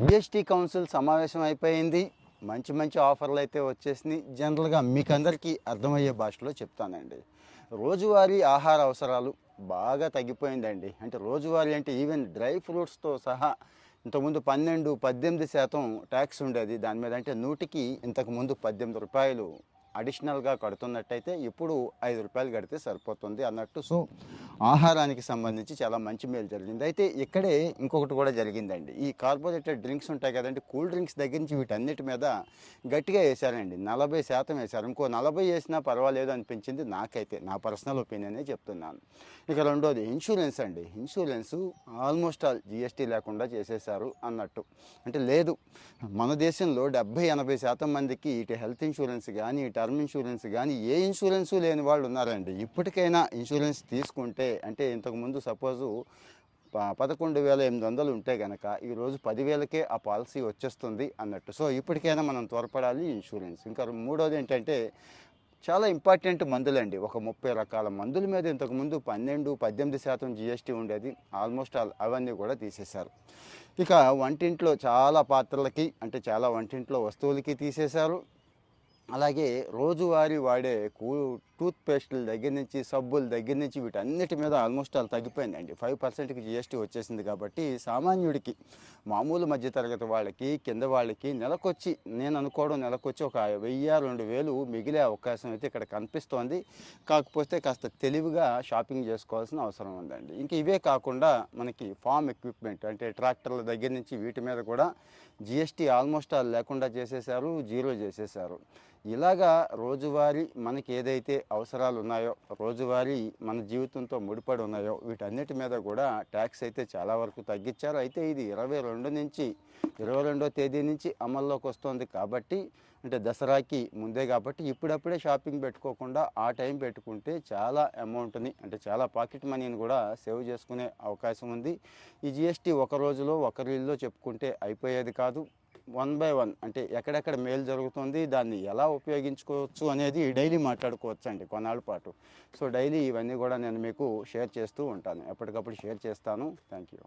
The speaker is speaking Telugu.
జిఎస్టీ కౌన్సిల్ సమావేశం అయిపోయింది. మంచి మంచి ఆఫర్లు అయితే వచ్చేసినాయి. జనరల్గా మీకు అందరికీ అర్థమయ్యే భాషలో చెప్తానండి. రోజువారీ ఆహార అవసరాలు బాగా తగ్గిపోయిందండి. అంటే రోజువారీ అంటే ఈవెన్ డ్రై ఫ్రూట్స్తో సహా ఇంతకుముందు పన్నెండు పద్దెనిమిది శాతం ట్యాక్స్ ఉండేది. దాని మీద అంటే నూటికి ఇంతకుముందు పద్దెనిమిది రూపాయలు అడిషనల్గా కడుతున్నట్టయితే ఇప్పుడు ఐదు రూపాయలు కడితే సరిపోతుంది అన్నట్టు. సో ఆహారానికి సంబంధించి చాలా మంచి మేలు జరిగింది. అయితే ఇక్కడే ఇంకొకటి కూడా జరిగిందండి. ఈ కార్బోరేటెడ్ డ్రింక్స్ ఉంటాయి కదండి కూల్ డ్రింక్స్ దగ్గర నుంచి వీటన్నిటి మీద గట్టిగా వేశారండి. నలభై శాతం వేశారు. ఇంకో నలభై వేసినా పర్వాలేదు అనిపించింది నాకైతే నా పర్సనల్ ఒపీనియనే చెప్తున్నాను. ఇక రెండోది ఇన్సూరెన్స్ అండి. ఇన్సూరెన్స్ ఆల్మోస్ట్ ఆల్ జిఎస్టీ లేకుండా చేసేశారు అన్నట్టు. అంటే లేదు మన దేశంలో డెబ్బై ఎనభై శాతం మందికి ఇటు హెల్త్ ఇన్సూరెన్స్ కానీ టర్మ్ ఇన్సూరెన్స్ కానీ ఏ ఇన్సూరెన్సు లేని వాళ్ళు ఉన్నారండి. ఇప్పటికైనా ఇన్సూరెన్స్ తీసుకుంటే అంటే ఇంతకుముందు సపోజు పదకొండు వేల ఎనిమిది వందలు ఉంటే కనుక ఈరోజు పదివేలకే ఆ పాలసీ వచ్చేస్తుంది అన్నట్టు. సో ఇప్పటికైనా మనం త్వరపడాలి ఇన్సూరెన్స్. ఇంకా మూడోది ఏంటంటే చాలా ఇంపార్టెంట్ మందులండి. ఒక ముప్పై రకాల మందుల మీద ఇంతకుముందు పన్నెండు పద్దెనిమిది శాతం జిఎస్టీ ఉండేది. ఆల్మోస్ట్ ఆల్ అవన్నీ కూడా తీసేశారు. ఇక వంటింట్లో చాలా పాత్రలకి అంటే చాలా వంటింట్లో వస్తువులకి తీసేశారు. అలాగే రోజువారీ వాడే కూ టూత్ పేస్టుల దగ్గర నుంచి సబ్బుల దగ్గర నుంచి వీటన్నిటి మీద ఆల్మోస్ట్ అలా తగ్గిపోయిందండి ఫైవ్ పర్సెంట్కి జిఎస్టీ వచ్చేసింది కాబట్టి సామాన్యుడికి మామూలు మధ్యతరగతి వాళ్ళకి కింద వాళ్ళకి నెలకొచ్చి నేను అనుకోవడం నెలకొచ్చి ఒక వెయ్యి రెండు వేలు మిగిలే అవకాశం అయితే ఇక్కడ కనిపిస్తోంది. కాకపోతే కాస్త తెలివిగా షాపింగ్ చేసుకోవాల్సిన అవసరం ఉందండి. ఇంకా ఇవే కాకుండా మనకి ఫామ్ ఎక్విప్మెంట్ అంటే ట్రాక్టర్ల దగ్గర నుంచి వీటి మీద కూడా జిఎస్టీ ఆల్మోస్ట్ లేకుండా చేసేసారు జీరో చేసేసారు ఇలాగా రోజువారీ మనకి ఏదైతే అవసరాలు ఉన్నాయో రోజువారీ మన జీవితంతో ముడిపడి ఉన్నాయో వీటన్నిటి మీద కూడా ట్యాక్స్ అయితే చాలా వరకు తగ్గించారు. అయితే ఇది ఇరవై రెండు నుంచి ఇరవై రెండో తేదీ నుంచి అమల్లోకి వస్తుంది కాబట్టి అంటే దసరాకి ముందే కాబట్టి ఇప్పుడప్పుడే షాపింగ్ పెట్టుకోకుండా ఆ టైం పెట్టుకుంటే చాలా అమౌంట్ని అంటే చాలా పాకెట్ మనీని కూడా సేవ్ చేసుకునే అవకాశం ఉంది. ఈ జిఎస్టీ ఒక రోజులో ఒకరిల్లో చెప్పుకుంటే అయిపోయేది కాదు. వన్ బై వన్ అంటే ఎక్కడెక్కడ మేలు జరుగుతుంది దాన్ని ఎలా ఉపయోగించుకోవచ్చు అనేది డైలీ మాట్లాడుకోవచ్చు అండి కొన్నాళ్ళ పాటు. సో డైలీ ఇవన్నీ కూడా నేను మీకు షేర్ చేస్తూ ఉంటాను. ఎప్పటికప్పుడు షేర్ చేస్తాను. Thank you